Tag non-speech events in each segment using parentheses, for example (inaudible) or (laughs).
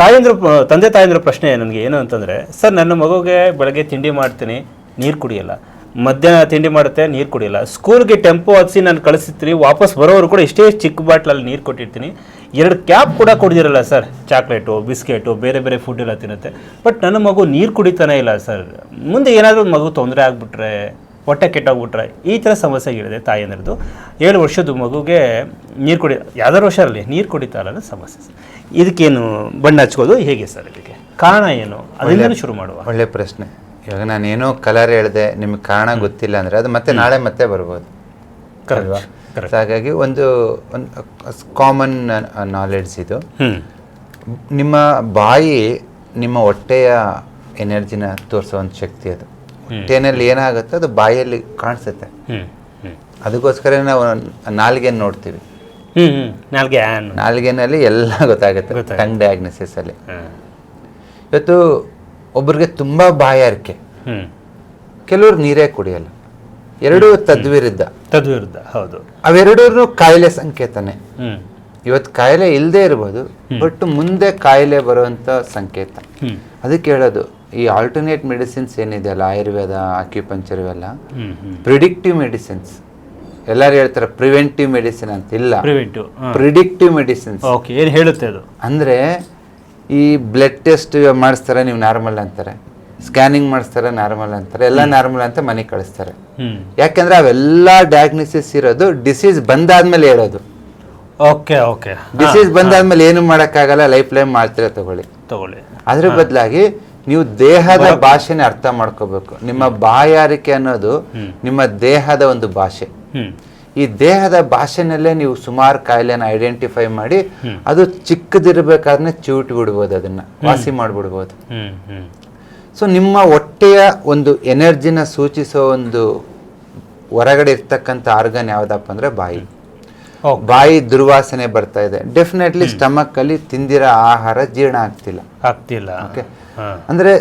ತಾಯಂದ್ರ ತಂದೆ ತಾಯಂದ್ರ ಪ್ರಶ್ನೆ ನನಗೆ ಏನು ಅಂತಂದರೆ, ಸರ್, ನನ್ನ ಮಗುಗೆ ಬೆಳಗ್ಗೆ ತಿಂಡಿ ಮಾಡ್ತೀನಿ, ನೀರು ಕುಡಿಯಲ್ಲ. ಮಧ್ಯಾಹ್ನ ತಿಂಡಿ ಮಾಡುತ್ತೆ, ನೀರು ಕುಡಿಯಲ್ಲ. ಸ್ಕೂಲ್ಗೆ ಟೆಂಪೋ ಹಚ್ಚಿ ನಾನು ಕಳಿಸ್ತೀನಿ ವಾಪಸ್ ಬರೋರು ಕೂಡ ಇಷ್ಟೇ ಚಿಕ್ಕ ಬಾಟ್ಲಲ್ಲಿ ನೀರು ಕೊಟ್ಟಿರ್ತೀನಿ. ಎರಡು ಕ್ಯಾಪ್ ಕೂಡ ಕೊಡ್ದಿರಲ್ಲ ಸರ್, ಚಾಕ್ಲೇಟು, ಬಿಸ್ಕೆಟು, ಬೇರೆ ಬೇರೆ ಫುಡ್ ಎಲ್ಲ ತಿನ್ನುತ್ತೆ. ಬಟ್ ನನ್ನ ಮಗು ನೀರು ಕುಡಿತಾನೆ ಇಲ್ಲ ಸರ್. ಮುಂದೆ ಏನಾದರೂ ಮಗು ತೊಂದರೆ ಆಗಿಬಿಟ್ರೆ, ಹೊಟ್ಟೆ ಕೆಟ್ಟೋಗ್ಬಿಟ್ರೆ, ಈ ಥರ ಸಮಸ್ಯೆಗಳಿದೆ ತಾಯಂದ್ರದ್ದು. ಏಳು ವರ್ಷದ ಮಗುಗೆ ನೀರು ಕುಡಿ ಯಾವ್ದಾರು ವರ್ಷ ಇರಲಿ ನೀರು ಕುಡಿತಾ ಇಲ್ಲ ಸಮಸ್ಯೆ ಸರ್. ಇದಕ್ಕೇನು ಬಣ್ಣ ಹಚ್ಕೋದು ಹೇಗೆ ಸರ್ ಇದಕ್ಕೆ? ಕಾರಣ ಏನು? ಅದರಿಂದ ಶುರು ಮಾಡುವ? ಒಳ್ಳೆ ಪ್ರಶ್ನೆ. ಇವಾಗ ನಾನು ಏನೋ ಕಲರ್ ಹೇಳಿದೆ ನಿಮಗೆ ಕಾರಣ ಗೊತ್ತಿಲ್ಲ ಅಂದರೆ ಅದು ಮತ್ತೆ ನಾಳೆ ಮತ್ತೆ ಬರ್ಬೋದು. ಅಲ್ವಾ? Correct. ಹಾಗಾಗಿ ಒಂದು ಒಂದು ಕಾಮನ್ ನಾಲೆಡ್ಜ್ ಇದು. ನಿಮ್ಮ ಬಾಯಿ ನಿಮ್ಮ ಹೊಟ್ಟೆಯ ಎನರ್ಜಿನ ತೋರಿಸೋ ಒಂದು ಶಕ್ತಿ ಅದು. ಹೊಟ್ಟೆನಲ್ಲಿ ಏನಾಗುತ್ತೋ ಅದು ಬಾಯಲ್ಲಿ ಕಾಣಿಸುತ್ತೆ. ಅದಕ್ಕೋಸ್ಕರ ನಾವು ನಾಲ್ಗೆನ ನೋಡ್ತೀವಿ. ನಾಲ್ಗೆ ನಾಲ್ಗೆನಲ್ಲಿ ಎಲ್ಲ (laughs) ಗೊತ್ತಾಗುತ್ತೆ. ಟಂಗ್ ಡಯಾಗ್ನೋಸಿಸ್ ಅಲ್ಲಿ. ಇವತ್ತು ಒಬ್ಬರಿಗೆ ತುಂಬ ಬಾಯಾರಿಕೆ ಕೆಲವ್ರು ನೀರೇ ಕುಡಿಯಲ್ಲ. ಎರಡೂ ತದ್ವಿರುದ್ಧ. ತದ್ವಿರುದ್ಧ ಹೌದು. ಅವೆರಡೂ ಕಾಯಿಲೆ ಸಂಕೇತನೇ. ಇವತ್ತು ಕಾಯಿಲೆ ಇಲ್ಲದೆ ಇರ್ಬೋದು ಬಟ್ ಮುಂದೆ ಕಾಯಿಲೆ ಬರುವಂತ ಸಂಕೇತ. ಅದಕ್ಕೆ ಹೇಳೋದು ಈ ಆಲ್ಟರ್ನೇಟ್ ಮೆಡಿಸಿನ್ಸ್ ಏನಿದೆಯಲ್ಲ ಆಯುರ್ವೇದ ಆಕ್ಯುಪಂಚರ್ ಇವೆಲ್ಲ ಪ್ರಿಡಿಕ್ಟಿವ್ ಮೆಡಿಸಿನ್ಸ್ ಎಲ್ಲರೂ ಹೇಳ್ತಾರೆ ಪ್ರಿವೆಂಟಿವ್ ಮೆಡಿಸಿನ್ ಅಂತ. ಇಲ್ಲ. ಪ್ರಿವೆಂಟಿವ್ ಪ್ರಿಡಿಕ್ಟಿವ್ ಮೆಡಿಸಿನ್ಸ್ ಓಕೆ ಏನು ಹೇಳುತ್ತೆ ಅದು? ಅಂದರೆ ಈ ಬ್ಲಡ್ ಟೆಸ್ಟ್ ಮಾಡಿಸ್ತಾರೆ ನೀವು ನಾರ್ಮಲ್ ಅಂತಾರೆ. ಸ್ಕ್ಯಾನಿಂಗ್ ಮಾಡಿಸ್ತಾರೆ ನಾರ್ಮಲ್ ಅಂತಾರೆ. ಎಲ್ಲ ನಾರ್ಮಲ್ ಅಂತ ಮನೆ ಕಳಿಸ್ತಾರೆ. ಯಾಕಂದ್ರೆ ಅವೆಲ್ಲ ಡಯಾಗ್ನೋಸಿಸ್ ಇರೋದು ಡಿಸೀಸ್ ಬಂದಾದ್ಮೇಲೆ ಹೇಳೋದು ಓಕೆ ಓಕೆ ಡಿಸೀಸ್ ಬಂದಾದ್ಮೇಲೆ ಏನು ಮಾಡೋಕ್ಕಾಗಲ್ಲ ಲೈಫ್ ಲೈನ್ ಮಾಡ್ತೀರಾ ತಗೊಳ್ಳಿ. ತಗೊಳ್ಳಿ. ಅದ್ರ ಬದಲಾಗಿ ನೀವು ದೇಹದ ಭಾಷೆನ ಅರ್ಥ ಮಾಡ್ಕೋಬೇಕು. ನಿಮ್ಮ ಬಾಯಾರಿಕೆ ಅನ್ನೋದು ನಿಮ್ಮ ದೇಹದ ಒಂದು ಭಾಷೆ. ಈ ದೇಹದ ಭಾಷೆನಲ್ಲೇ ನೀವು ಸುಮಾರು ಕಾಯಿಲೆನ ಐಡೆಂಟಿಫೈ ಮಾಡಿ ಅದು ಚಿಕ್ಕದಿರಬೇಕಾದ್ರೆ ಚಿವುಟಿ ಬಿಡ್ಬೋದು ಅದನ್ನ ವಾಸಿ ಮಾಡಿಬಿಡ್ಬೋದು. ಸೊ ನಿಮ್ಮ ಹೊಟ್ಟೆಯ ಒಂದು ಎನರ್ಜಿನ ಸೂಚಿಸೋ ಒಂದು ಹೊರಗಡೆ ಇರ್ತಕ್ಕಂಥ ಆರ್ಗನ್ ಯಾವ್ದಪ್ಪ ಅಂದ್ರೆ ಬಾಯಿ. ಬಾಯಿ ದುರ್ವಾಸನೆ ಬರ್ತಾ ಇದೆ. ಡೆಫಿನೆಟ್ಲಿ ಸ್ಟಮಕ್ ಅಲ್ಲಿ ತಿಂದಿರೋ ಆಹಾರ ಜೀರ್ಣ ಆಗ್ತಿಲ್ಲ. ಆಗ್ತಿಲ್ಲ. ಓಕೆ ಅಂದ್ರೆ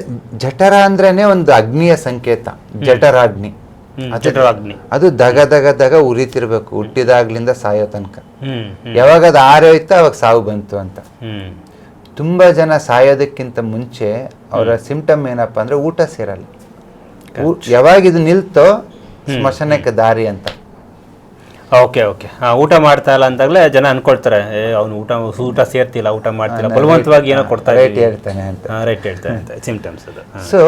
ಜಠರ ಅಂದ್ರೇನೆ ಒಂದು ಅಗ್ನಿಯ ಸಂಕೇತ ಜಠರಾಗ್ನಿ. ಅದು- ಅದು ದಗ ದಗ ದಗ ಉರಿತಿರ್ಬೇಕು ಹುಟ್ಟಿದಾಗ್ಲಿಂದ ಸಾಯೋ ತನಕ. ಯಾವಾಗ ಅದು ಆರೋಯ್ತು ಅವಾಗ ಸಾವು ಬಂತು ಅಂತ. ತುಂಬಾ ಜನ ಸಾಯೋದಕ್ಕಿಂತ ಮುಂಚೆ ಅವರ ಸಿಂಪ್ಟಮ್ ಏನಪ್ಪಾ ಅಂದ್ರೆ ಊಟ ಸೇರಲ್ಲ. ಯಾವಾಗ ಇದು ನಿಲ್ತೋ ಸ್ಮಶಾನಕ್ಕೆ ದಾರಿ ಅಂತ. Okay okay. ಹಾಂ ಊಟ ಮಾಡ್ತಾ ಇಲ್ಲ ಅಂದಾಗಲೇ ಜನ ಅನ್ಕೊಳ್ತಾರೆ ಏ ಅವ್ನು ಊಟ ಊಟ ಸೇರ್ತಿಲ್ಲ ಊಟ ಮಾಡ್ತಿಲ್ಲ ಬಲವಂತವಾಗಿ ಏನೋ ಕೊಡ್ತಾರೆ ರೈಟ್ ಹೇಳ್ತಾನೆ ಅಂತ. ರೈಟ್ ಹೇಳ್ತಾನೆ ಅಂತ ಸಿಂಪ್ಟಮ್ಸ್ ಅದು. ಸೊ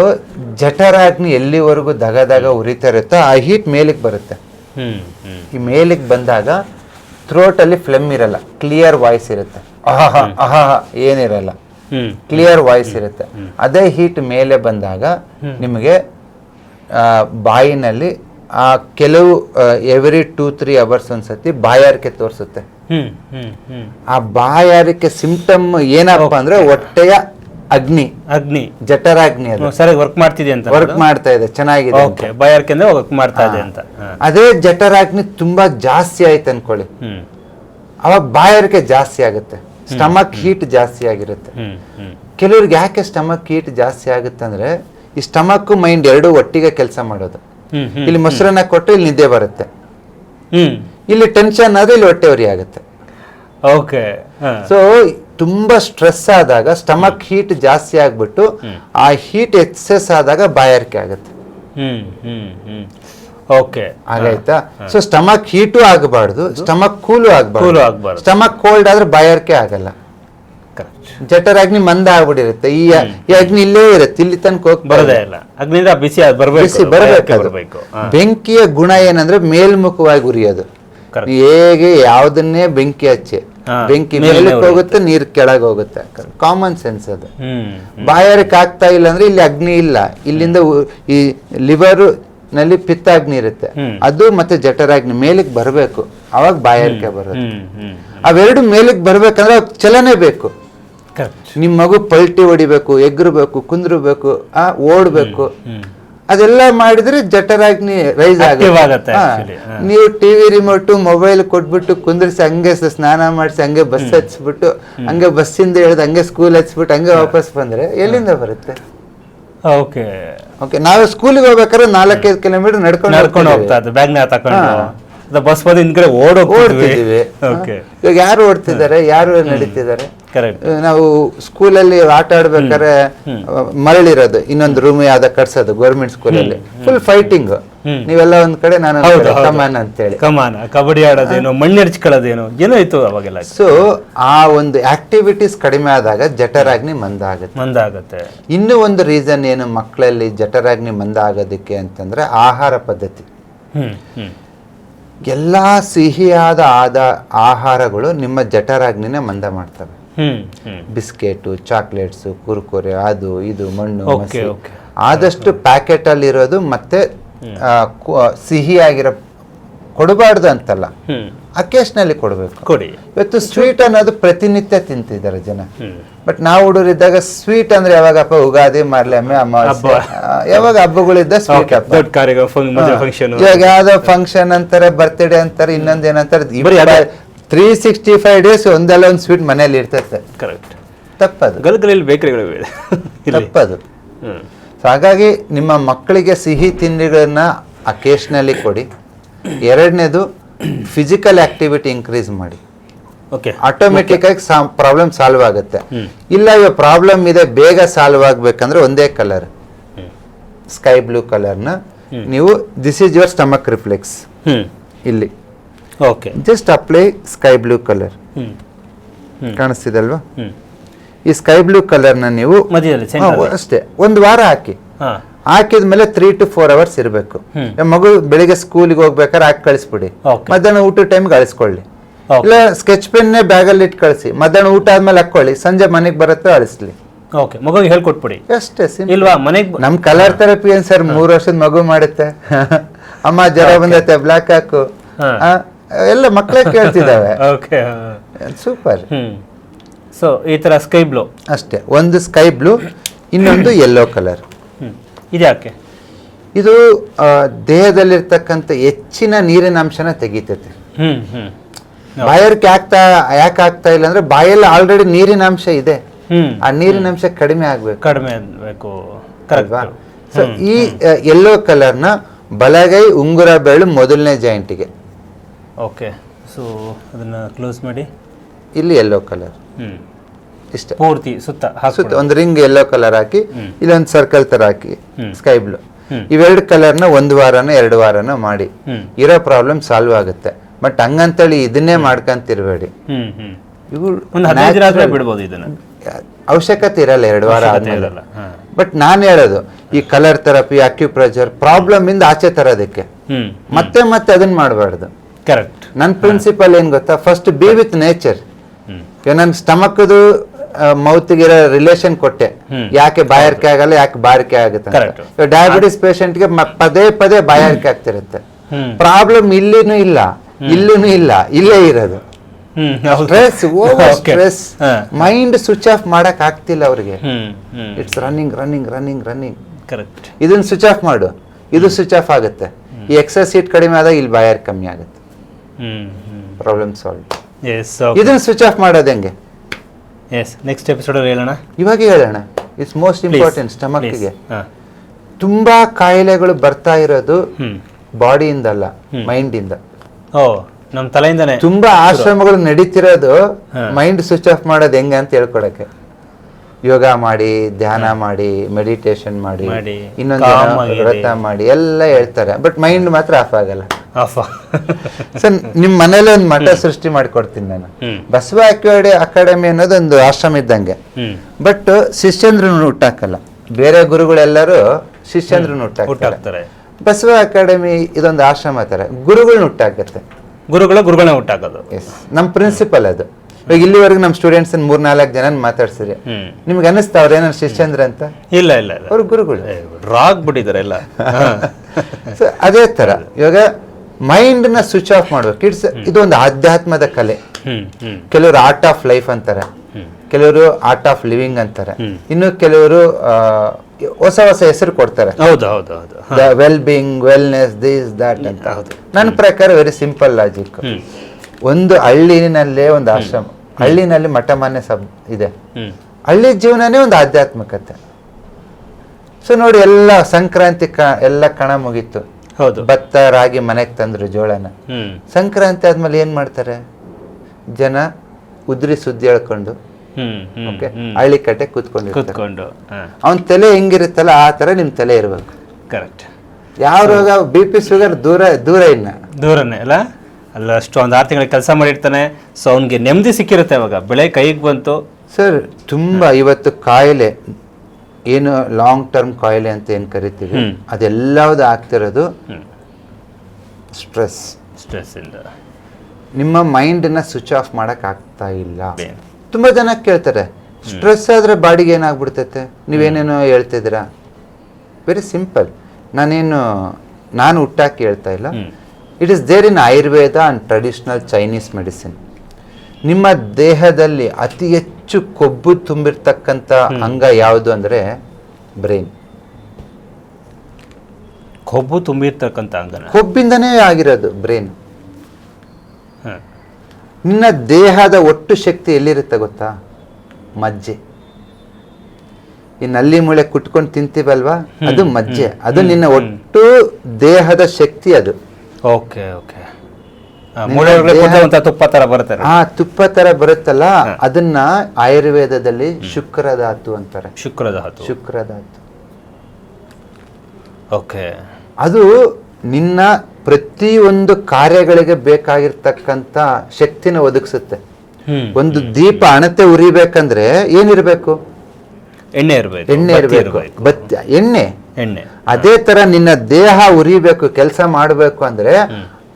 ಜಠರಾಗ್ನಿ ಎಲ್ಲಿವರೆಗೂ ದಗ ದಗ ಉರಿತಾ ಇರುತ್ತೋ ಆ ಹೀಟ್ ಮೇಲಕ್ಕೆ ಬರುತ್ತೆ. ಈ ಮೇಲಕ್ಕೆ ಬಂದಾಗ ಥ್ರೋಟ್ ಅಲ್ಲಿ ಫ್ಲೆಮ್ ಇರಲ್ಲ ಕ್ಲಿಯರ್ ವಾಯ್ಸ್ ಇರುತ್ತೆ. ಅಹಹ ಅಹಹ ಏನಿರಲ್ಲ. ಕ್ಲಿಯರ್ ವಾಯ್ಸ್ ಇರುತ್ತೆ. ಅದೇ ಹೀಟ್ ಮೇಲೆ ಬಂದಾಗ ನಿಮಗೆ ಬಾಯಿನಲ್ಲಿ ಆ ಕೆಲವು ಎವ್ರಿ ಟೂ ತ್ರೀ ಅವರ್ಸ್ ಒಂದ್ಸತಿ ಬಾಯಾರಿಕೆ ತೋರಿಸುತ್ತೆ. ಆ ಬಾಯಾರಿಕೆ ಸಿಂಪ್ಟಮ್ ಏನಪ್ಪ ಅಂದ್ರೆ ಹೊಟ್ಟೆಯ ಅಗ್ನಿ. ಅಗ್ನಿ. ಜಠರಾಗ್ನಿ ಅದು. ಸರಿಯಾಗಿ ವರ್ಕ್ ಮಾಡ್ತಿದೆ ಅಂತ ವರ್ಕ್ ಮಾಡ್ತಾ ಇದೆ ಚೆನ್ನಾಗಿದೆ ಓಕೆ ಬಾಯಾರಿಕೆ ಅಂದ್ರೆ ವರ್ಕ್ ಮಾಡ್ತಾ ಇದೆ ಅಂತ. ಅದೇ ಜಠರಾಗ್ನಿ ತುಂಬಾ ಜಾಸ್ತಿ ಆಯ್ತು ಅನ್ಕೊಳ್ಳಿ. ಅವಾಗ ಬಾಯಾರಿಕೆ ಜಾಸ್ತಿ ಆಗುತ್ತೆ. ಸ್ಟಮಕ್ ಹೀಟ್ ಜಾಸ್ತಿ ಆಗಿರುತ್ತೆ. ಕೆಲವ್ರಿಗೆ ಯಾಕೆ ಸ್ಟಮಕ್ ಹೀಟ್ ಜಾಸ್ತಿ ಆಗುತ್ತೆ ಅಂದ್ರೆ ಈ ಸ್ಟಮಕ್ ಮೈಂಡ್ ಎರಡು ಒಟ್ಟಿಗೆ ಕೆಲಸ ಮಾಡೋದು. ಇಲ್ಲಿ ಮೊಸರನ್ನ ಕೊಟ್ಟು ಇಲ್ಲಿ ನಿದ್ದೆ ಬರುತ್ತೆ. ಇಲ್ಲಿ ಟೆನ್ಷನ್ ಆದ್ರೆ ಇಲ್ಲಿ ಹೊಟ್ಟೆವರಿ ಆಗುತ್ತೆ. ಓಕೆ ಸೊ ತುಂಬಾ ಸ್ಟ್ರೆಸ್ ಆದಾಗ ಸ್ಟಮಕ್ ಹೀಟ್ ಜಾಸ್ತಿ ಆಗ್ಬಿಟ್ಟು ಆ ಹೀಟ್ ಎಕ್ಸೆಸ್ ಆದಾಗ ಬಾಯಾರಿಕೆ ಆಗುತ್ತೆ. ಓಕೆ ಆಗೈತಾ ಸೊ ಸ್ಟಮಕ್ ಹೀಟು ಆಗಬಾರ್ದು ಸ್ಟಮಕ್ ಕೂಲು ಆಗಬಾರ್ದು. ಸ್ಟಮಕ್ ಕೋಲ್ಡ್ ಆದ್ರೆ ಬಾಯಾರಿಕೆ ಆಗಲ್ಲ. ಜಠರಾಗ್ನಿ ಮಂದ ಆಗ್ಬಿಟ್ಟಿರುತ್ತೆ. ಈ ಈ ಅಗ್ನಿ ಇಲ್ಲೇ ಇರುತ್ತೆ. ಇಲ್ಲಿ ತನಕ ಹೋಗಿ ಬರೋದೇ ಇಲ್ಲ. ಅಗ್ನಿಂದ ಬಿಸಿ ಅದು ಬರಬೇಕು ಬಿಸಿ ಬರಬೇಕು ಬರಬೇಕು. ಬೆಂಕಿಯ ಗುಣ ಏನಂದ್ರೆ ಮೇಲ್ಮುಖವಾಗಿ ಉರಿಯೋದು. ಹೇಗೆ ಯಾವ್ದನ್ನೇ ಬೆಂಕಿ ಹಚ್ಚಿ ಬೆಂಕಿ ಮೇಲಕ್ಕೆ ಹೋಗುತ್ತೆ ನೀರ್ ಕೆಳಗೆ ಹೋಗುತ್ತೆ. ಕಾಮನ್ ಸೆನ್ಸ್ ಅದು. ಬಾಯಾರಿಕೆ ಆಗ್ತಾ ಇಲ್ಲ ಅಂದ್ರೆ ಇಲ್ಲಿ ಅಗ್ನಿ ಇಲ್ಲ. ಇಲ್ಲಿಂದ ಈ ಲಿವರ್ನಲ್ಲಿ ಪಿತ್ತಾಗ್ನಿ ಇರುತ್ತೆ. ಅದು ಮತ್ತೆ ಜಠರಾಗ್ನಿ ಮೇಲಕ್ಕೆ ಬರಬೇಕು. ಅವಾಗ ಬಾಯಾರಿಕೆ ಬರುತ್ತೆ. ಅವೆರಡು ಮೇಲಕ್ಕೆ ಬರ್ಬೇಕಂದ್ರೆ ಚಲನೆ ಬೇಕು. ಕರೆಕ್ಟ್ ನಿಮ್ ಮಗು ಪಲ್ಟಿ ಹೊಡಿಬೇಕು ಎಗ್ರಬೇಕು ಕುಂದ್ರಬೇಕು ಆ ಓಡ್ಬೇಕು. ಅದೆಲ್ಲ ಮಾಡಿದ್ರೆ ಜಠರಾಗ್ನಿ ರೈಸ್ ಆಗುತ್ತೆ. ನೀವು ಟಿವಿ ರಿಮೋಟ್ ಮೊಬೈಲ್ ಕೊಟ್ಬಿಟ್ಟು ಕುಂದ್ರಿಸಿ ಹಂಗೆ ಸ್ನಾನ ಮಾಡಿಸಿ ಹಂಗೆ ಬಸ್ ಹಚ್ಬಿಟ್ಟು ಹಂಗೆ ಬಸ್ಸಿಂದ ಇಳಿದು ಹಂಗೆ ಸ್ಕೂಲ್ ಹಚ್ಬಿಟ್ಟು ಹಂಗೆ ವಾಪಸ್ ಬಂದ್ರೆ ಎಲ್ಲಿಂದ ಬರುತ್ತೆ? ಓಕೆ. ಓಕೆ ನಾವು ಸ್ಕೂಲಿಗೆ ಹೋಗ್ಬೇಕಾದ್ರೆ ನಾಲ್ಕೈದು ಕಿಲೋಮೀಟರ್ ನಡ್ಕೊಂಡು ನಡ್ಕೊಂಡು. ಹೋಗ್ತಾ ಬ್ಯಾಗ್ನ ತಕೊಂಡು. ಬಸ್ ಬಂದು ಹಿಂದ್ಗಡೆ ಓಕೆ ಇವಾಗ ಯಾರು ಓಡ್ತಿದ್ದಾರೆ? ಯಾರು ನಡೀತಿದ್ದಾರೆ? ನಾವು ಸ್ಕೂಲಲ್ಲಿ ಆಟ ಆಡ್ಬೇಕಾದ್ರೆ ಮರಳಿರೋದು ಇನ್ನೊಂದು ರೂಮ್ ಯಾವ್ದ ಕಟ್ಸೋದು ಗೌರ್ಮೆಂಟ್ ಸ್ಕೂಲಲ್ಲಿ. Full fighting. ನೀವೆಲ್ಲ ಒಂದ್ ಕಡೆ ನಾನು ಕಮಾನ ಅಂತ ಹೇಳಿ ಹೌದು. ಕಮಾನ್ ಅಂತೇಳಿ. ಕಮಾನ ಕಬಡ್ಡಿ ಆಡೋದೇನು ಮಣ್ಣೆರ್ಚ್ಕೊಳ್ಳೋದೇನು ಏನೋ ಇತ್ತು ಅವಾಗೆಲ್ಲ. ಸೊ ಆ ಒಂದು ಆಕ್ಟಿವಿಟೀಸ್ ಕಡಿಮೆ ಆದಾಗ ಜಠರಾಗ್ನಿ ಮಂದ ಆಗುತ್ತೆ ಮಂದಾಗತ್ತೆ. ಇನ್ನೂ ಒಂದು ರೀಸನ್ ಏನು ಮಕ್ಕಳಲ್ಲಿ ಜಠರಾಗ್ನಿ ಮಂದ ಆಗೋದಕ್ಕೆ ಅಂತಂದ್ರೆ ಆಹಾರ ಪದ್ಧತಿ. ಎಲ್ಲಾ ಸಿಹಿಯಾದ ಆದ ಆಹಾರಗಳು ನಿಮ್ಮ ಜಠರಾಗ್ನಿನ ಮಂದ ಮಾಡ್ತವೆ. ಬಿಸ್ಕೆಟು ಚಾಕ್ಲೇಟ್ಸು ಕುರ್ಕುರೆ ಅದು ಇದು ಮಣ್ಣು ಆದಷ್ಟು ಪ್ಯಾಕೆಟ್ ಅಲ್ಲಿರೋದು ಮತ್ತೆ ಸಿಹಿಯಾಗಿರೋ ಕೊಡಬಾರ್ದು ಅಂತಲ್ಲ. ಅಕೇಶ್ನಲ್ಲಿ ಕೊಡಬೇಕು. ಕೊಡಿ. ಇವತ್ತು ಸ್ವೀಟ್ ಅನ್ನೋದು ಪ್ರತಿನಿತ್ಯ ತಿಂತಿದ್ದಾರೆ ಜನ. ಬಟ್ ನಾವು ಹುಡುಗರಿದ್ದಾಗ ಸ್ವೀಟ್ ಅಂದ್ರೆ ಯಾವಾಗಪ್ಪ ಉಗಾದಿ ಮಾರ್ಲೆಮ್ಮೆ ಅಮಾವಾಸ್ಯೆ. ಆ, ಯಾವಾಗ ಹಬ್ಬಗಳಿದ್ದ ಸ್ವೀಟ್ ಇವಾಗ ಯಾವ್ದೋ ಫಂಕ್ಷನ್ ಅಂತಾರೆ ಬರ್ತ್ಡೇ ಅಂತಾರೆ ಇನ್ನೊಂದ್ ಏನಂತಾರೆ ತ್ರೀ ಸಿಕ್ಸ್ಟಿ ಫೈವ್ ಡೇಸ್ ಒಂದಲ್ಲ ಒಂದು ಸ್ವೀಟ್ ಮನೇಲಿ ಇರ್ತೈತೆ. ಕರೆಕ್ಟ್ ತಪ್ಪದು. ಗಲ್ಗಲಲ್ಲಿ ಬೇಕರಿಗಳು ತಪ್ಪದು. ಹಾಗಾಗಿ ನಿಮ್ಮ ಮಕ್ಕಳಿಗೆ ಸಿಹಿ ತಿಂಡಿಗಳನ್ನ ಅಕೇಶ್ನಲ್ಲಿ ಕೊಡಿ. ಎರಡನೇದು ಫಿಸಿಕಲ್ ಆಕ್ಟಿವಿಟಿ ಇನ್ಕ್ರೀಸ್ ಮಾಡಿ. ಓಕೆ ಆಟೋಮೆಟಿಕ್ ಆಗಿ ಪ್ರಾಬ್ಲಮ್ ಸಾಲ್ವ್ ಆಗುತ್ತೆ. ಇಲ್ಲ ಇವಾಗ ಪ್ರಾಬ್ಲಮ್ ಇದೆ ಬೇಗ ಸಾಲ್ವ್ ಆಗಬೇಕಂದ್ರೆ ಒಂದೇ ಕಲರ್ ಸ್ಕೈ ಬ್ಲೂ ಕಲರ್ನ ನೀವು this is your stomach reflex ಇಲ್ಲಿ. Okay just apply sky blue colour ಕಾಣಿಸ್ತಿದೆ ಅಲ್ವಾ ಈ ಸ್ಕೈ ಬ್ಲೂ ಕಲರ್ನ ನೀವು ಅಷ್ಟೇ. ಒಂದು ವಾರ ಹಾಕಿ. ಹಾಕಿದ ಮೇಲೆ ತ್ರೀ ಟು ಫೋರ್ ಅವರ್ಸ್ ಇರಬೇಕು. ಮಗು ಬೆಳಿಗ್ಗೆ ಸ್ಕೂಲಿಗೆ ಹೋಗ್ಬೇಕಾದ್ರೆ ಹಾಕಿ ಕಳಿಸ್ಬಿಡಿ. ಮಧ್ಯಾಹ್ನ ಊಟ ಟೈಮ್ಗೆ ಅಳಿಸ್ಕೊಳ್ಳಿ. ಇಲ್ಲ ಸ್ಕೆಚ್ ಪೆನ್ನೇ ಬ್ಯಾಗಲ್ಲಿ ಇಟ್ಟು ಕಳಿಸಿ. ಮಧ್ಯಾಹ್ನ ಊಟ ಆದ್ಮೇಲೆ ಹಾಕೊಳ್ಳಿ. ಸಂಜೆ ಮನೆಗೆ ಬರುತ್ತೆ ಅಳಿಸ್ಲಿ. ಓಕೆ ಮಗುಗೆ ಹೇಳ್ಕೊಟ್ಬಿಡಿ. ಅಷ್ಟೇ. ಇಲ್ವಾ? ಮನೆಗೆ ನಮ್ ಕಲರ್ ಥೆರಪಿ ಏನ್ ಸರ್ ಮೂರು ವರ್ಷದ ಮಗು ಮಾಡುತ್ತೆ. (laughs) ಅಮ್ಮ ಜ್ವರ ಬಂದೈತೆ ಬ್ಲಾಕ್ ಹಾಕು. ಎಲ್ಲ ಮಕ್ಕಳೇ ಕೇಳ್ತಿದ್ದಾವೆ. ಓಕೆ ಸೂಪರ್ ಸೊ ಈ ತರ ಸ್ಕೈ ಬ್ಲೂ ಅಷ್ಟೇ. ಒಂದು ಸ್ಕೈ ಬ್ಲೂ ಇನ್ನೊಂದು ಯೆಲ್ಲೋ ಕಲರ್ ಇದ್ಯಾಕೆ ಇದು ದೇಹದಲ್ಲಿರ್ತಕ್ಕಂಥ ಹೆಚ್ಚಿನ ನೀರಿನ ಅಂಶನ ತೆಗಿತೈತೆ. ಬಾಯಾರಿಕೆ ಆಗ್ತಾ ಯಾಕೆ ಆಗ್ತಾ ಇಲ್ಲ ಅಂದ್ರೆ ಬಾಯಲ್ಲಿ ಆಲ್ರೆಡಿ ನೀರಿನ ಅಂಶ ಇದೆ. ಆ ನೀರಿನ ಅಂಶ ಕಡಿಮೆ ಆಗ್ಬೇಕು. ಕಡಿಮೆ ಆಗ್ಬೇಕು. ಅಲ್ವಾ? ಸೊ ಈ ಯೆಲ್ಲೋ ಕಲರ್ನ ಬಲಗೈ ಉಂಗುರ ಬೆರಳು ಮೊದಲನೇ ಜಾಯಿಂಟಿಗೆ ಓಕೆ ಸೊ ಅದನ್ನ ಕ್ಲೋಸ್ ಮಾಡಿ. ಇಲ್ಲಿ ಯೆಲ್ಲೋ ಕಲರ್ ಹ್ಮ್. ಇಷ್ಟೇ. ಪೂರ್ತಿ ಸುತ್ತ ಸುತ್ತ. ಒಂದು ರಿಂಗ್ ಯೆಲ್ಲೋ ಕಲರ್ ಹಾಕಿ. ಇಲ್ಲೊಂದು ಸರ್ಕಲ್ ತರ ಹಾಕಿ ಸ್ಕೈ ಬ್ಲೂ ಇವೆರಡು ಕಲರ್ನ ಒಂದು ವಾರನ ಎರಡು ವಾರನ ಮಾಡಿ. ಇರೋ ಪ್ರಾಬ್ಲಮ್ ಸಾಲ್ವ್ ಆಗುತ್ತೆ. ಬಟ್ ಹಂಗಂತೇಳಿ ಇದನ್ನೇ ಮಾಡ್ಕಂತಿರ್ಬೇಡಿ. ಅವಶ್ಯಕತೆ ಇರಲ್ಲ ಎರಡು ವಾರ ಆದ್ಮೇಲೆ. ಬಟ್ ನಾನು ಹೇಳೋದು ಈ ಕಲರ್ ಥೆರಪಿ ಅಕ್ಯುಪ್ರೆಷರ್ ಪ್ರಾಬ್ಲಮ್ ಇಂದ ಆಚೆ ತರೋದಕ್ಕೆ. ಮತ್ತೆ ಮತ್ತೆ ಅದನ್ನ ಮಾಡಬಾರ್ದು. ಕರೆಕ್ಟ್ ನನ್ನ ಪ್ರಿನ್ಸಿಪಲ್ ಏನ್ ಗೊತ್ತಾ? ಫಸ್ಟ್ ಬಿ ವಿತ್ ನೇಚರ್ ನನ್ ನನ್ನ ಸ್ಟಮಕ್ದು ಮೌತ್ಗಿರೋ ರಿಲೇಷನ್ ಕೊಟ್ಟೆ. ಯಾಕೆ ಬಾಯಾರಿಕೆ ಆಗಲ್ಲ ಯಾಕೆ ಬಾರಿಕೆ ಆಗುತ್ತೆ ಡಯಾಬಿಟಿಸ್ ಡಯಾಬಿಟಿಸ್ ಪೇಷಂಟ್ಗೆ ಪದೇ ಪದೇ ಬಾಯಾರಿಕೆ ಆಗ್ತಿರುತ್ತೆ. ಪ್ರಾಬ್ಲಮ್ ಇಲ್ಲಿನೂ ಇಲ್ಲ ಇಲ್ಲೂ ಇಲ್ಲ ಇಲ್ಲೇ ಇರೋದು. Stress over stress mind switch off ಮಾಡಕ್ ಆಗ್ತಿಲ್ಲ ಅವ್ರಿಗೆ. It's running running running running correct ಇದನ್ನ ಸ್ವಿಚ್ ಆಫ್ ಮಾಡು. ಇದು ಸ್ವಿಚ್ ಆಫ್ ಆಗುತ್ತೆ. ಈ ಎಕ್ಸಸ್ ಹೀಟ್ ಕಡಿಮೆ ಆದಾಗ ಇಲ್ಲಿ ಬಾಯಾರಿಕೆ ಕಮ್ಮಿ ಆಗುತ್ತೆ. ಪ್ರಾಬ್ಲಮ್ ಸಾಲ್ವ್ ಇದನ್ನ ಸ್ವಿಚ್ ಆಫ್ ಮಾಡೋದು ಹೆಂಗೆ? ಎಸ್ ನೆಕ್ಸ್ಟ್ ಎಪಿಸೋಡಲ್ಲಿ ಹೇಳೋಣ. ಇವಾಗ ಹೇಳೋಣ. ಇಟ್ಸ್ ಮೋಸ್ಟ್ ಇಂಪಾರ್ಟೆಂಟ್ ಸ್ಟಮಕ್ಗೆ ಗೆ ತುಂಬಾ ಕಾಯಿಲೆಗಳು ಬರ್ತಾ ಇರೋದು ಬಾಡಿಯಿಂದ ಅಲ್ಲ ಮೈಂಡ್ ಇಂದ ಓ ನಮ್ಮ ತಲೆಯಿಂದಾನೆ. ತುಂಬಾ ಆಶ್ರಮಗಳು ನಡೀತಿರೋದು ಮೈಂಡ್ ಸ್ವಿಚ್ ಆಫ್ ಮಾಡೋದು ಹೆಂಗೆ ಅಂತ ಹೇಳ್ಕೊಡಕ್ಕೆ. ಯೋಗ ಮಾಡಿ ಧ್ಯಾನ ಮಾಡಿ ಮೆಡಿಟೇಷನ್ ಮಾಡಿ ಇನ್ನೊಂದು ವ್ರತ ಮಾಡಿ ಎಲ್ಲ ಹೇಳ್ತಾರೆ. ಬಟ್ ಮೈಂಡ್ ಮಾತ್ರ ಆಫ್ ಆಗಲ್ಲ. ಸರ್ ನಿಮ್ಮ ಮನೇಲಿ ಒಂದು ಮಠ ಸೃಷ್ಟಿ ಮಾಡಿಕೊಡ್ತೀನಿ ನಾನು. ಬಸವ ಅಕಾಡೆ ಅಕಾಡೆಮಿ ಅನ್ನೋದು ಒಂದು ಆಶ್ರಮ ಇದ್ದಂಗೆ. ಬಟ್ ಶಿಷ್ಯಂದ್ರನ್ನ ಹುಟ್ಟಾಕಲ್ಲ ಬೇರೆ ಗುರುಗಳೆಲ್ಲರೂ ಶಿಷ್ಯಂದ್ರನ್ನ ಹುಟ್ಟಾಕ್ತಾರೆ ಬಸವ ಅಕಾಡೆಮಿ ಇದೊಂದು ಆಶ್ರಮ ತರ ಗುರುಗಳನ್ನ ಹುಟ್ಟಾಕತ್ತೆ ಗುರುಗಳ ಗುರುಗಳನ್ನ ಹುಟ್ಟಾಕೋದು ನಮ್ಮ ಪ್ರಿನ್ಸಿಪಲ್ ಅದು. ಇವಾಗ ಇಲ್ಲಿವರೆಗೂ ನಮ್ಮ ಸ್ಟೂಡೆಂಟ್ಸ್ ಮೂರ್ ನಾಲ್ಕು ಜನ ಮಾತಾಡ್ಸಿರಿ. ನಿಮ್ಗೆ ಅನಿಸ್ತಾ ಅವ್ರ ಏನೋ ಶಿಷ್ಯಂದ್ರ ಅಂತ? ಇಲ್ಲ ಇಲ್ಲ ಅವ್ರ ಗುರುಗಳು. ರಾಗ್ ಬಿಟ್ಟಿದ್ದಾರೆ ಎಲ್ಲ. (laughs) ಅದೇ ತರ ಇವಾಗ ಮೈಂಡ್ನ ಸ್ವಿಚ್ ಆಫ್ ಮಾಡ್ಬೇಕು ಇಟ್ಸ್ ಇದೊಂದು ಒಂದು ಆಧ್ಯಾತ್ಮದ ಕಲೆ. ಕೆಲವರು ಆರ್ಟ್ ಆಫ್ ಲೈಫ್ ಅಂತಾರೆ. ಕೆಲವರು ಆರ್ಟ್ ಆಫ್ ಲಿವಿಂಗ್ ಅಂತಾರೆ. ಇನ್ನು ಕೆಲವರು ಆ, ಹೊಸ ಹೊಸ ಹೆಸರು ಕೊಡ್ತಾರೆ. ಹೌದು ಹೌದು ಹೌದು. The well being wellness this that ಅಂತ. ನನ್ನ ಪ್ರಕಾರ ವೆರಿ ಸಿಂಪಲ್ ಲಾಜಿಕ್ ಒಂದು ಹಳ್ಳಿನಲ್ಲೇ ಒಂದು ಆಶ್ರಮ. ಹಳ್ಳಿನಲ್ಲಿ ಮಠಮಾನ್ಯ ಸಬ್ ಇದೆ. ಹಳ್ಳಿ ಜೀವನನೇ ಒಂದು ಆಧ್ಯಾತ್ಮಿಕತೆ. ಸೊ ನೋಡಿ ಎಲ್ಲ ಸಂಕ್ರಾಂತಿ ಕ ಎಲ್ಲ ಕಣ ಮುಗೀತು. ಹೌದು. ಭತ್ತ ರಾಗಿ ಮನೆಗೆ ತಂದ್ರು ಜೋಳನ. ಸಂಕ್ರಾಂತಿ ಆದ್ಮೇಲೆ ಏನ್ ಮಾಡ್ತಾರೆ? ಜನ ಉದ್ರಿ ಸುದ್ದಿ ಹೇಳ್ಕೊಂಡು ಹಳ್ಳಿ ಕಟ್ಟೆ ಕೂತ್ಕೊಂಡಿರ್ತಾರೆ. ಕೂತ್ಕೊಂಡು ಅವನ ತಲೆ ಹೆಂಗಿರುತ್ತಲ್ಲ ಆ ತರ ನಿಮ್ ತಲೆ ಇರ್ಬೇಕು. ಕರೆಕ್ಟ್ ಯಾವ ರೋಗ ಬಿ ಪಿ ಶುಗರ್ ದೂರ ದೂರ ಇನ್ನ. ದೂರನೇ ಅಲ್ಲ? ಅಲ್ಲ ಅಷ್ಟು ಒಂದು ಆರು ತಿಂಗಳಿಗೆ ಕೆಲಸ ಮಾಡಿರ್ತಾನೆ ಸೊ ಅವನಿಗೆ ನೆಮ್ಮದಿ ಸಿಕ್ಕಿರುತ್ತೆ ಅವಾಗ ಬೆಳೆ ಕೈಗೆ ಬಂತು. ಸರ್ ತುಂಬಾ ಇವತ್ತು ಕಾಯಿಲೆ. ಏನು ಲಾಂಗ್ ಟರ್ಮ್ ಕಾಯಿಲೆ ಅಂತ ಏನು ಕರಿತೀವಿ? ಅದೆಲ್ಲದು ಅದೆಲ್ಲವುದು ಆಗ್ತಿರೋದು ಸ್ಟ್ರೆಸ್ ಸ್ಟ್ರೆಸ್ ಇಲ್ಲ ನಿಮ್ಮ ಮೈಂಡನ್ನ ಸ್ವಿಚ್ ಆಫ್ ಮಾಡಕ್ ಆಗ್ತಾ ಇಲ್ಲ. ತುಂಬ ಜನ ಕೇಳ್ತಾರೆ ಸ್ಟ್ರೆಸ್ ಆದ್ರೆ ಬಾಡಿಗೆ ಏನಾಗ್ಬಿಡ್ತೈತೆ? ನೀವೇನೇನೋ ಹೇಳ್ತಿದ್ದೀರಾ? ವೆರಿ ಸಿಂಪಲ್ ನಾನೇನು ನಾನು ಹುಟ್ಟಾಕಿ ಹೇಳ್ತಾ ಇಲ್ಲ. It is there in Ayurveda and traditional Chinese medicine ನಿಮ್ಮ ದೇಹದಲ್ಲಿ ಅತಿ ಹೆಚ್ಚು ಕೊಬ್ಬು ತುಂಬಿರ್ತಕ್ಕಂಥ ಅಂಗ ಯಾವುದು ಅಂದ್ರೆ ಬ್ರೈನ್. ಕೊಬ್ಬು ತುಂಬಿರ್ತಕ್ಕಂಥ ಅಂಗನ? ಕೊಬ್ಬಿಂದನೇ ಆಗಿರೋದು ಬ್ರೈನ್. ನಿನ್ನ ದೇಹದ ಒಟ್ಟು ಶಕ್ತಿ ಎಲ್ಲಿರುತ್ತೆ ಗೊತ್ತಾ? ಮಜ್ಜೆ. ಈ ನಲ್ಲಿ ಮೂಳೆ ಕುಟ್ಕೊಂಡು ತಿಂತೀವಲ್ವಾ? ಅದು ಮಜ್ಜೆ. ಅದು ನಿನ್ನ ಒಟ್ಟು ದೇಹದ ಶಕ್ತಿ ಅದು. ಓಕೆ ಓಕೆ ಮೂಳೆ ಒಳಗಡೆ ದೇಹ- ಕುದಿಯುವಂಥ ತುಪ್ಪ ತರ ಬರುತ್ತೆ ಆ ತುಪ್ಪ ತರ ಬರುತ್ತಲ್ಲ ಅದನ್ನ ಆಯುರ್ವೇದದಲ್ಲಿ ಶುಕ್ರಧಾತು ಅಂತಾರೆ. ಶುಕ್ರಧಾತು ಶುಕ್ರಧಾತು ಓಕೆ. ಅದು ನಿನ್ನ ಪ್ರತಿಯೊಂದು ಕಾರ್ಯಗಳಿಗೆ ಬೇಕಾಗಿರ್ತಕ್ಕಂಥ ಶಕ್ತಿನ ಒದಗಿಸುತ್ತೆ. ಒಂದು ದೀಪ ಅಣತೆ ಉರಿಬೇಕಂದ್ರೆ ಏನಿರ್ಬೇಕು? ಎಣ್ಣೆ ಇರಬೇಕು. ಎಣ್ಣೆ ಇರಬೇಕು. ಬತ್ತಿ ಎಣ್ಣೆ. ಎಣ್ಣೆ. ಅದೇ ತರ ನಿನ್ನ ದೇಹ ಉರಿಬೇಕು ಕೆಲಸ ಮಾಡಬೇಕು ಅಂದ್ರೆ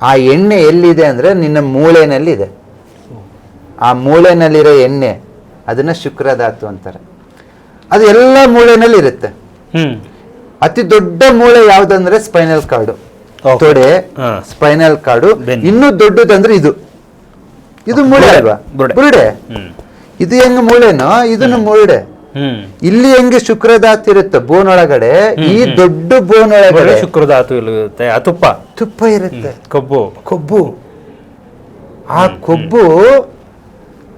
ಆ ಎಣ್ಣೆ ಎಲ್ಲಿದೆ ಅಂದರೆ ನಿನ್ನ ಮೂಳೆನಲ್ಲಿದೆ. ಆ ಮೂಳೆನಲ್ಲಿರೋ ಎಣ್ಣೆ ಅದನ್ನ ಶುಕ್ರಧಾತು ಅಂತಾರೆ. ಅದು ಎಲ್ಲ ಮೂಳೆನಲ್ಲಿ ಇರುತ್ತೆ ಅತಿ ದೊಡ್ಡ ಮೂಳೆ ಯಾವುದಂದ್ರೆ ಸ್ಪೈನಲ್ ಕಾರ್ಡು. ತೊಡೆ ಸ್ಪೈನಲ್ ಕಾರ್ಡು. ಇನ್ನೂ ದೊಡ್ಡದಂದ್ರೆ ಇದು. ಇದು ಮೂಳೆ. ಅಲ್ವಾ? ಬುರುಡೆ. ಇದು ಹೆಂಗ ಮೂಳೆನೋ ಇದನ್ನು ಹ್ಮ್. ಇಲ್ಲಿ ಹೆಂಗೆ ಶುಕ್ರಧಾತು ಇರುತ್ತೆ? ಬೋನ್ ಒಳಗಡೆ ಈ ದೊಡ್ಡ ಬೋನ್ ಒಳಗಡೆ ಶುಕ್ರಧಾತು ಇರುತ್ತೆ. ಆ ತುಪ್ಪ. ತುಪ್ಪ ಇರುತ್ತೆ. ಕೊಬ್ಬು. ಕೊಬ್ಬು. ಆ ಕೊಬ್ಬು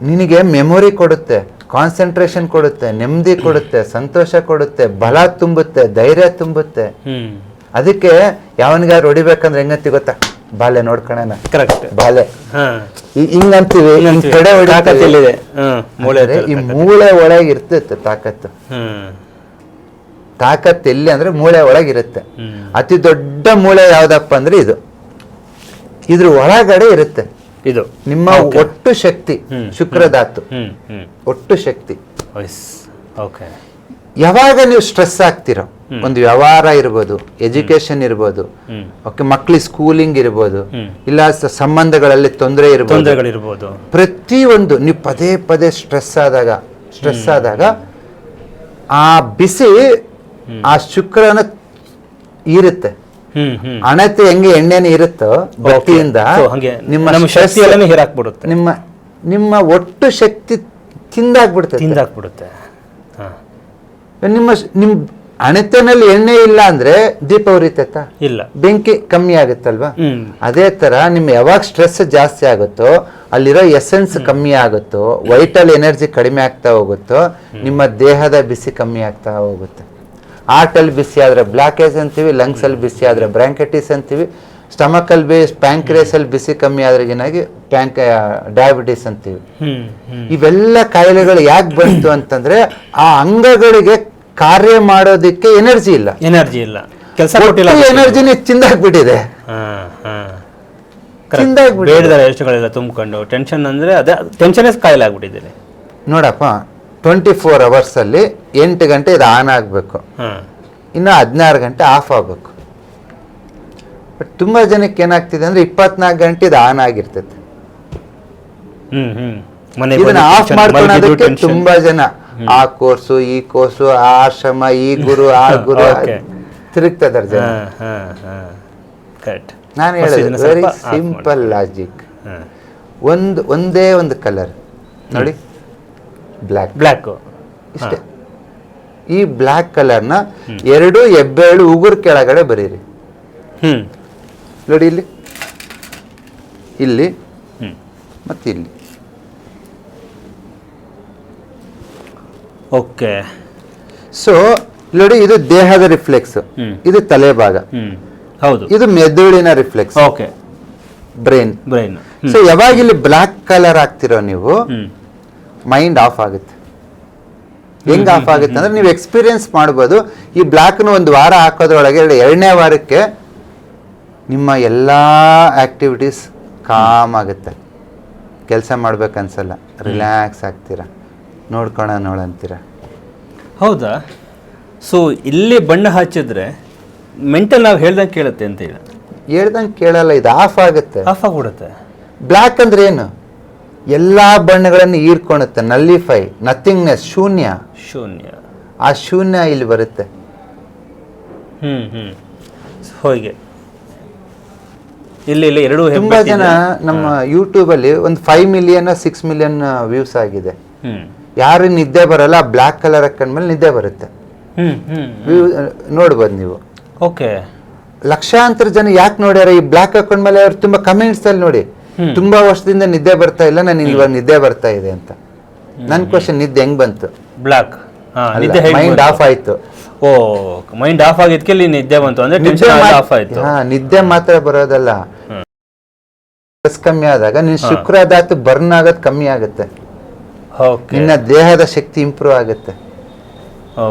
ನಿನಗೆ ಮೆಮೊರಿ ಕೊಡುತ್ತೆ ಕಾನ್ಸಂಟ್ರೇಷನ್ ಕೊಡುತ್ತೆ ನೆಮ್ಮದಿ ಕೊಡುತ್ತೆ ಸಂತೋಷ ಕೊಡುತ್ತೆ ಬಲ ತುಂಬುತ್ತೆ ಧೈರ್ಯ ತುಂಬುತ್ತೆ. ಅದಕ್ಕೆ ಯಾವನಿಗಾರು ಹೊಡಿಬೇಕಂದ್ರೆ ಹೆಂಗತ್ತಿ ಗೊತ್ತಾ? ಬಾಲೆ ನೋಡ್ಕೊಳಣ ಕರೆಕ್ಟ್ ಬಾಲೆ ಹಿಂಗಂತೀವಿ ಹಿಂಗ್ ಕಡೆ ಮೂಳೆ ಈ ಮೂಳೆ ಒಳಗೆ ಇರ್ತೈತೆ ತಾಕತ್ತು. ತಾಕತ್ತು ತಾಕತ್ ಎಲ್ಲಿ ಅಂದ್ರೆ ಮೂಳೆ ಒಳಗಿರುತ್ತೆ. ಇರುತ್ತೆ ಅತಿ ದೊಡ್ಡ ಮೂಳೆ ಯಾವ್ದಪ್ಪ ಅಂದ್ರೆ ಇದು. ಇದ್ರ ಒಳಗಡೆ ಇರುತ್ತೆ. ಇದು. ನಿಮ್ಮ ಒಟ್ಟು ಶಕ್ತಿ. ಶುಕ್ರಧಾತು ಒಟ್ಟು ಶಕ್ತಿ. ಯಾವಾಗ ನೀವು ಸ್ಟ್ರೆಸ್ ಆಗ್ತಿರೋ ಒಂದು ವ್ಯವಹಾರ ಇರ್ಬೋದು ಎಜುಕೇಶನ್ ಇರ್ಬೋದು ಓಕೆ ಮಕ್ಳಿಗೆ ಸ್ಕೂಲಿಂಗ್ ಇರ್ಬೋದು. ಇಲ್ಲ ಸಂಬಂಧಗಳಲ್ಲಿ ತೊಂದರೆ ಇರ್ಬೋದು. ಪ್ರತಿ ಒಂದು ನೀವು ಪದೇ ಪದೇ ಸ್ಟ್ರೆಸ್ ಆದಾಗ ಸ್ಟ್ರೆಸ್ ಆದಾಗ ಆ ಬಿಸಿ ಆ ಶುಕ್ರನ ಇರುತ್ತೆ. ಅಣತೆ ಹೆಂಗೆ ಎಣ್ಣೆನ ಇರುತ್ತೋ ಭಕ್ತಿಯಿಂದ ನಿಮ್ಮ ನಮ್ಮ stress- ಶಕ್ತಿ ಹೀರಾಕ್ಬಿಡುತ್ತೆ. ನಿಮ್ಮ ನಿಮ್ಮ ಒಟ್ಟು ಶಕ್ತಿ ತಿಂದಾಗ್ಬಿಡುತ್ತೆ. ತಿಂದಾಕ್ಬಿಡುತ್ತೆ ನಿಮ್ಮ ನಿಮ್ಮ ಅಣತೆನಲ್ಲಿ ಎಣ್ಣೆ ಇಲ್ಲ ಅಂದ್ರೆ ದೀಪ ಉರಿತೈತ? ಇಲ್ಲ. ಬೆಂಕಿ ಕಮ್ಮಿ ಆಗುತ್ತಲ್ವಾ? ಅದೇ ತರ ನಿಮ್ ಯಾವಾಗ ಸ್ಟ್ರೆಸ್ ಜಾಸ್ತಿ ಆಗುತ್ತೋ ಅಲ್ಲಿರೋ ಎಸೆನ್ಸ್ ಕಮ್ಮಿ ಆಗುತ್ತೋ ವೈಟಲ್ ಎನರ್ಜಿ ಕಡಿಮೆ ಆಗ್ತಾ ಹೋಗುತ್ತೋ ನಿಮ್ಮ ದೇಹದ ಬಿಸಿ ಕಮ್ಮಿ ಆಗ್ತಾ ಹೋಗುತ್ತೆ. ಹಾರ್ಟ್ ಅಲ್ಲಿ ಬಿಸಿ ಆದ್ರೆ ಬ್ಲಾಕೇಜ್ ಅಂತೀವಿ ಲಂಗ್ಸ್ ಅಲ್ಲಿ ಬಿಸಿ ಆದ್ರೆ ಬ್ರಾಂಕೈಟಿಸ್ ಅಂತೀವಿ ಸ್ಟಮಕ್ ಅಲ್ಲಿ ಬಿ ಪ್ಯಾಂಕ್ರೇಸ್ ಅಲ್ಲಿ ಬಿಸಿ ಕಮ್ಮಿ ಆದ್ರೆ ಏನಾಗಿ ಪ್ಯಾಂಕ್ ಡಯಾಬಿಟಿಸ್ ಅಂತೀವಿ. ಇವೆಲ್ಲ ಕಾಯಿಲೆಗಳು ಯಾಕೆ ಬಂತು ಅಂತಂದ್ರೆ ಆ ಅಂಗಗಳಿಗೆ ಕಾರ್ಯ ಮಾಡೋದಕ್ಕೆ ಎನರ್ಜಿ ಇಲ್ಲ. ಎನರ್ಜಿ ಇಲ್ಲ. ಕೆಲಸ ಕೊಟ್ಟಿಲ್ಲ ಎನರ್ಜಿನೇ ಚಿಂದಾಕ್ಬಿಟ್ಟಿದೆ ಹಾ ಹಾ. ತಿಂದಾಕ್ಬಿಟ್ಟಿದೆ. ಬೇಡದ ಯೋಚನೆಗಳೆಲ್ಲ ತುಂಬಿಕೊಂಡು ಟೆನ್ಷನ್ ಅಂದ್ರೆ ಅದೇ ಟೆನ್ಷನ್ನೇ ಕಾಯಿಲೆ ಆಗ್ಬಿಟ್ಟಿದ್ದೀನಿ ನೋಡಪ್ಪ ಟ್ವೆಂಟಿ ಫೋರ್ ಅವರ್ಸ್ ಅಲ್ಲಿ ಎಂಟು ಗಂಟೆ ಇದು ಆನ್ ಆಗಬೇಕು. ಇನ್ನು ಹದಿನಾರು ಗಂಟೆ ಆಫ್ ಆಗಬೇಕು. ಬಟ್ ತುಂಬಾ ಜನಕ್ಕೆ ಏನಾಗ್ತಿದೆ ಅಂದ್ರೆ ಇಪ್ಪತ್ನಾಲ್ಕು ಗಂಟೆ ಇದು ಆನ್ ಆಗಿರ್ತೈತೆ. ಇದನ್ನ ಆಫ್ ಮಾಡ್ಕೊಳ್ಳೋದಕ್ಕೆ. ತುಂಬಾ ಜನ ಆ ಕೋರ್ಸು ಈ ಕೋರ್ಸು ಆ ಆಶ್ರಮ ಈ ಗುರು ಆ (laughs) ಗುರು ತಿರುಗ್ತದೆ ನಾನು ಹೇಳೋದು ವೆರಿ ಸಿಂಪಲ್ ಲಾಜಿಕ್ ಒಂದು ಒಂದೇ ಒಂದು ಕಲರ್ ನೋಡಿ. ಬ್ಲ್ಯಾಕ್ ಬ್ಲ್ಯಾಕ್ ಇಷ್ಟೇ. ಈ ಬ್ಲ್ಯಾಕ್ ಕಲರ್ನ ಎರಡು ಎಬ್ಬೆರಡು ಉಗುರು ಕೆಳಗಡೆ ಬರೀರಿ. ಹ್ಮ್. ನೋಡಿ ಇಲ್ಲಿ. ಇಲ್ಲಿ ಮತ್ತು ಇಲ್ಲಿ ಓಕೆ. ಸೊ ನೋಡಿ ಇದು ದೇಹದ ರಿಫ್ಲೆಕ್ಸ್ ಇದು ತಲೆ ಭಾಗ. ಹೌದು. ಇದು ಮೆದುಳಿನ reflex okay. Brain brain so ಯಾವಾಗ ಇಲ್ಲಿ ಬ್ಲಾಕ್ ಕಲರ್ ಆಗ್ತಿರೋ ನೀವು ಮೈಂಡ್ ಆಫ್ ಆಗುತ್ತೆ. ಹೆಂಗ್ ಆಫ್ ಆಗುತ್ತೆ ಅಂದ್ರೆ ನೀವು ಎಕ್ಸ್ಪೀರಿಯನ್ಸ್ ಮಾಡ್ಬೋದು ಈ ಬ್ಲಾಕ್ನ ಒಂದು ವಾರ ಹಾಕೋದ್ರೊಳಗೆ ಎರಡನೇ ವಾರಕ್ಕೆ ನಿಮ್ಮ ಎಲ್ಲ ಆಕ್ಟಿವಿಟೀಸ್ ಕಾಮ್ ಆಗುತ್ತೆ. ಕೆಲಸ ಮಾಡ್ಬೇಕನ್ಸಲ್ಲ. ರಿಲ್ಯಾಕ್ಸ್ ಆಗ್ತೀರಾ. ನೋಡ್ಕೊಳ ನೋಡಂತೀರ ಹೌದಾ? ಸೊ ಇಲ್ಲಿ ಬಣ್ಣ ಹಚ್ಚಿದ್ರೆ ಮೆಂಟಲ್ ನಾವು ಹೇಳ್ದಂಗೆ ಕೇಳುತ್ತೆ ಅಂತ ಹೇಳಿ. ಹೇಳ್ದಂಗೆ ಕೇಳಲ್ಲ ಇದು ಆಫ್ ಆಗುತ್ತೆ. ಆಫ್ ಆಗ್ಬಿಡುತ್ತೆ. ಬ್ಲ್ಯಾಕ್ ಅಂದ್ರೆ ಏನು? ಎಲ್ಲ ಬಣ್ಣಗಳನ್ನು ಹೀರ್ಕೊಳುತ್ತೆ ನಲ್ಲಿಫೈ ನಥಿಂಗ್ನೆಸ್ ಶೂನ್ಯ. ಶೂನ್ಯ. ಆ ಶೂನ್ಯ ಇಲ್ಲಿ ಬರುತ್ತೆ. ಹ್ಞೂ ಹ್ಞೂ ಹೋಗಿ ಇಲ್ಲಿ ಇಲ್ಲಿ ಎರಡು ತುಂಬ ಜನ ನಮ್ಮ ಯೂಟ್ಯೂಬಲ್ಲಿ ಒಂದು five million six million views ಆಗಿದೆ. ಹ್ಮ್. ಯಾರು ನಿದ್ದೆ ಬರಲ್ಲ ಬ್ಲ್ಯಾಕ್ ಕಲರ್ ಹಾಕೊಂಡ್ಮೇಲೆ ನಿದ್ದೆ ಬರುತ್ತೆ. ನೋಡ್ಬೋದು ನೀವು. ಓಕೆ. ಲಕ್ಷಾಂತರ ಜನ ಯಾಕೆ ನೋಡ್ಯಾರ? ಈ ಬ್ಲ್ಯಾಕ್ ಹಾಕೊಂಡ್ಮೇಲೆ ಅವ್ರು ತುಂಬಾ ಕಮೆಂಟ್ಸ್ ಅಲ್ಲಿ ನೋಡಿ. ತುಂಬಾ ವರ್ಷದಿಂದ ನಿದ್ದೆ ಬರ್ತಾ ಇಲ್ಲ ನಾನು ಇವಾಗ ನಿದ್ದೆ ಬರ್ತಾ ಇದೆ ಅಂತ. ನನ್ನ ಕ್ವಶನ್ ನಿದ್ದೆ ಹೆಂಗ್ ಬಂತು? ಬ್ಲಾಕ್ ನಿದ್ದೆ ಮೈಂಡ್ ಆಫ್ ಆಯ್ತು. ಓ ಮೈಂಡ್ ಆಫ್ ಆಗಿದ್ಕೆ ನಿದ್ದೆ ಬಂತು ಅಂದ್ರೆ ಟೆನ್ಷನ್ ಆಫ್ ಆಯ್ತು. ಹಾ ನಿದ್ದೆ ಮಾತ್ರ ಬರೋದಲ್ಲ. ಕಮ್ಮಿ ಆದಾಗ ನಿನ್ ಶುಕ್ರ ಧಾತು ಬರ್ನ್ ಆಗೋದ್ ಕಮ್ಮಿ ಆಗುತ್ತೆ. ನಿನ್ನ ದೇಹದ ಶಕ್ತಿ ಇಂಪ್ರೂವ್ ಆಗುತ್ತೆ.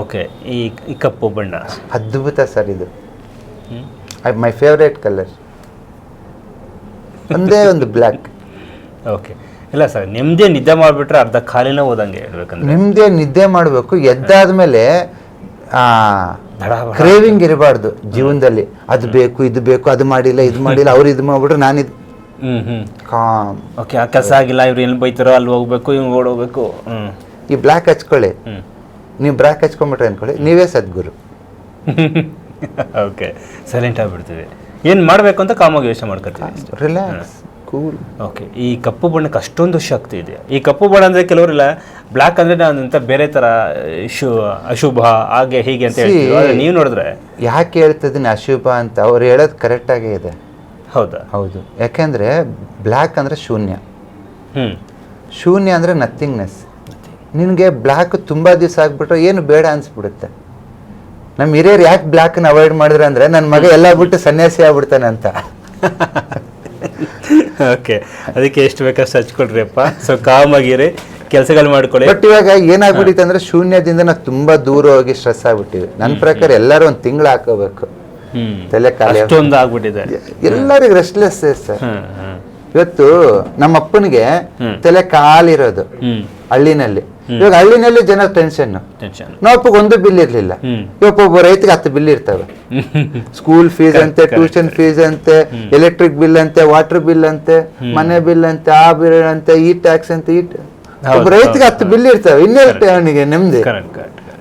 ಓಕೆ ಈ ಈ ಕಪ್ಪು ಬಣ್ಣ. ಅದ್ಭುತ ಸರ್ ಇದು. ಐ ಮೈ ಫೇವ್ರೇಟ್ ಕಲರ್ ಒಂದೇ ಒಂದು ಬ್ಲ್ಯಾಕ್ ಓಕೆ ಇಲ್ಲ ಸರ್ ನಿಮ್ಮದೇ ನಿದ್ದೆ ಮಾಡಿಬಿಟ್ರೆ ಅರ್ಧ ಖಾಲಿನ ಹೋದಂಗೆ ಹೇಳ್ಬೇಕಂದ್ರೆ. ನಿಮ್ದೇ ನಿದ್ದೆ ಮಾಡಬೇಕು ಎದ್ದಾದ್ಮೇಲೆ ಆ ದಡ ಕ್ರೇವಿಂಗ್ ಇರಬಾರ್ದು ಜೀವನದಲ್ಲಿ. ಅದು ಬೇಕು ಇದು ಬೇಕು ಅದು ಮಾಡಿಲ್ಲ ಇದು ಮಾಡಿಲ್ಲ ಅವ್ರು ಇದು ಮಾಡಿಬಿಟ್ರೆ ನಾನು ಇದು ಕಾಮ್ ಓಕೆ ಆ ಕೆಲಸ ಆಗಿಲ್ಲ ಇವ್ರು ಎಲ್ಲಿ ಬೈತಾರೋ ಅಲ್ಲಿ ಹೋಗ್ಬೇಕು ಇವ್ನು ಓಡೋಗ್ಬೇಕು ಹ್ಞೂ ಈ ಬ್ಲ್ಯಾಕ್ ಹಚ್ಕೊಳ್ಳಿ. ನೀವು ಬ್ಲ್ಯಾಕ್ ಹಚ್ಕೊಂಬಿಟ್ರೆ ಅನ್ಕೊಳ್ಳಿ. ನೀವೇ ಸದ್ಗುರು. Okay silent ಆಗಿಬಿಡ್ತೀವಿ. ಏನು ಮಾಡಬೇಕು ಅಂತ ಕಾಮಾಗಿ ಯೋಚನೆ ಮಾಡ್ಕೊತೀವಿ ರಿಲ್ಯಾಕ್ಸ್ ಕೂಲ್ ಓಕೆ ಈ ಕಪ್ಪು ಬಣ್ಣಕ್ಕೆ ಅಷ್ಟೊಂದು ಶಕ್ತಿ ಇದೆ. ಈ ಕಪ್ಪು ಬಣ್ಣ ಅಂದರೆ ಕೆಲವರೆಲ್ಲ ಬ್ಲ್ಯಾಕ್ ಅಂದರೆ ನಾನು ಅಂತ ಬೇರೆ ಥರ ಶು ಅಶುಭ ಹಾಗೆ ಹೀಗೆ ಅಂತ ಹೇಳ್ತೀವಿ. See- ನೀವು ನೋಡಿದ್ರೆ ಯಾಕೆ ಹೇಳ್ತಿದ್ದೀನಿ ಅಶುಭ ಅಂತ? ಅವ್ರು ಹೇಳೋದು ಕರೆಕ್ಟಾಗೇ ಇದೆ. ಹೌದಾ? ಹೌದು. ಯಾಕೆಂದ್ರೆ ಬ್ಲ್ಯಾಕ್ ಅಂದ್ರೆ ಶೂನ್ಯ. ಹ್ಞೂ ಶೂನ್ಯ ಅಂದ್ರೆ ನಥಿಂಗ್ನೆಸ್ ನಿನಗೆ ಬ್ಲ್ಯಾಕ್ ತುಂಬ ದಿವಸ ಆಗ್ಬಿಟ್ರೆ ಏನು ಬೇಡ ಅನ್ಸ್ಬಿಡುತ್ತೆ. ನಮ್ಮ ಹಿರಿಯರು ಯಾಕೆ ಬ್ಲ್ಯಾಕ್ನ ಅವಾಯ್ಡ್ ಮಾಡಿದ್ರೆ ಅಂದ್ರೆ ನನ್ನ ಮಗ ಎಲ್ಲ ಬಿಟ್ಟು ಸನ್ಯಾಸಿ ಆಗ್ಬಿಡ್ತಾನೆ ಅಂತ. ಓಕೆ ಅದಕ್ಕೆ ಎಷ್ಟು ಬೇಕಷ್ಟು ಹಚ್ಕೊಳ್ರಿ ಅಪ್ಪ. ಸೊ ಕಾಮಾಗಿರಿ ಕೆಲಸಗಳು ಮಾಡ್ಕೊಳ್ಳಿ. ಬಟ್ ಇವಾಗ ಏನಾಗ್ಬಿಟ್ಟಿತ್ತು ಅಂದ್ರೆ ಶೂನ್ಯದಿಂದ ನಾವು ತುಂಬಾ ದೂರ ಹೋಗಿ ಸ್ಟ್ರೆಸ್ ಆಗ್ಬಿಟ್ಟಿವಿ. ನನ್ನ ಪ್ರಕಾರ ಎಲ್ಲರೂ ಒಂದು ತಿಂಗಳು ಹಾಕೋಬೇಕು. ತಲೆ ಕಾಲ ಅಷ್ಟೊಂದು ಆಗ್ಬಿಟ್ಟಿದೆ ಎಲ್ಲರಿಗೂ ರೆಸ್ಟ್ಲೆಸ್ ಸರ್. ಇವತ್ತು ನಮ್ಮ ಅಪ್ಪನಿಗೆ ತಲೆ ಕಾಲಿರೋದು ಹಳ್ಳಿನಲ್ಲಿ. ಇವಾಗ ಹಳ್ಳಿನಲ್ಲಿ ಜನ ಟೆನ್ಷನ್ ನಾವಪ್ಪ ಒಂದು ಬಿಲ್ ಇರ್ಲಿಲ್ಲ. ಇವಪ್ಪ ಒಬ್ಬ ರೈತಿಗೆ ಹತ್ತು ಬಿಲ್ ಇರ್ತವೆ. (laughs) ಸ್ಕೂಲ್ ಫೀಸ್ ಅಂತೆ ಟ್ಯೂಷನ್ ಫೀಸ್ ಅಂತೆ ಎಲೆಕ್ಟ್ರಿಕ್ ಬಿಲ್ ಅಂತೆ ವಾಟರ್ ಬಿಲ್ ಅಂತೆ ಮನೆ ಬಿಲ್ ಅಂತೆ ಆ ಬಿಲ್ ಅಂತೆ ಈ ಟ್ಯಾಕ್ಸ್ ಅಂತೆ ಈ ಒಬ್ಬ ರೈತಿಗೆ ಹತ್ತು ಬಿಲ್ ಇರ್ತವೆ. ಇನ್ನೆಷ್ಟು ಅವನಿಗೆ ನೆಮ್ಮದಿ.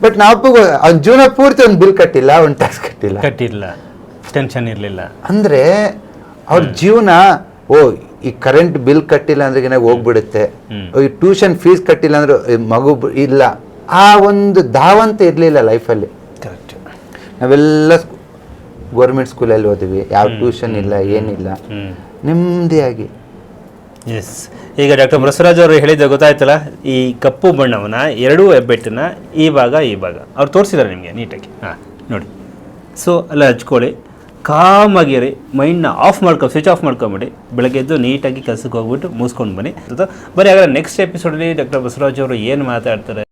ಕರೆಕ್ಟ್ ನಾವು ಬಟ್ ನಾವಪ್ಪ ಅವ್ನ ಜೀವನ ಪೂರ್ತಿ ಒಂದು ಬಿಲ್ ಕಟ್ಟಿಲ್ಲ ಒಂದು ಟ್ಯಾಕ್ಸ್ ಕಟ್ಟಿಲ್ಲ. ಕಟ್ಟಿಲ್ಲ. ಟೆನ್ಷನ್ ಇರಲಿಲ್ಲ. ಅಂದ್ರೆ ಅವ್ರ ಜೀವನ ಓ ಈ ಕರೆಂಟ್ ಬಿಲ್ ಕಟ್ಟಿಲ್ಲ ಅಂದ್ರೆ ಏನಾಗ ಹೋಗ್ಬಿಡುತ್ತೆ. ಈ ಟ್ಯೂಷನ್ ಫೀಸ್ ಕಟ್ಟಿಲ್ಲ ಅಂದ್ರೆ ಮಗು ಇಲ್ಲ. ಆ ಒಂದು ಧಾವಂತ ಇರಲಿಲ್ಲ ಲೈಫಲ್ಲಿ ಕರೆಕ್ಟ್ ನಾವೆಲ್ಲ ಗೌರ್ಮೆಂಟ್ ಸ್ಕೂಲಲ್ಲಿ ಓದಿವಿ. ಯಾವ ಟ್ಯೂಷನ್ ಇಲ್ಲ ಏನಿಲ್ಲ. ನೆಮ್ಮದಿಯಾಗಿ. ಎಸ್ ಈಗ ಡಾಕ್ಟರ್ ಬಸವರಾಜ್ ಅವರು ಹೇಳಿದ ಗೊತ್ತಾಯ್ತಲ್ಲ, ಈ ಕಪ್ಪು ಬಣ್ಣವನ್ನು, ಎರಡೂ ಹೆಬ್ಬೆಟ್ಟನ್ನ, ಈ ಭಾಗ ಈ ಭಾಗ. ಅವ್ರು ತೋರಿಸಿದ್ದಾರೆ ನಿಮಗೆ ನೀಟಾಗಿ. ಹಾಂ, ನೋಡಿ. ಸೊ ಅಲ್ಲ ಹಚ್ಕೊಳ್ಳಿ. ಕಾಮಾಗಿರಿ, ಮೈಂಡ್ನ ಆಫ್ ಮಾಡ್ಕೊ ಸ್ವಿಚ್ ಆಫ್ ಮಾಡ್ಕೊಂಬಿಡಿ. ಬೆಳಗ್ಗೆ ಎದ್ದು ನೀಟಾಗಿ ಕೆಲಸಕ್ಕೆ ಹೋಗ್ಬಿಟ್ಟು ಮುಗಿಸ್ಕೊಂಡು ಬನ್ನಿ. ಬರೀ ಹಾಗಾದ್ರೆ ನೆಕ್ಸ್ಟ್ ಎಪಿಸೋಡಲ್ಲಿ ಡಾಕ್ಟರ್ ಬಸವರಾಜ್ ಅವರು ಏನು ಮಾತಾಡ್ತಾರೆ?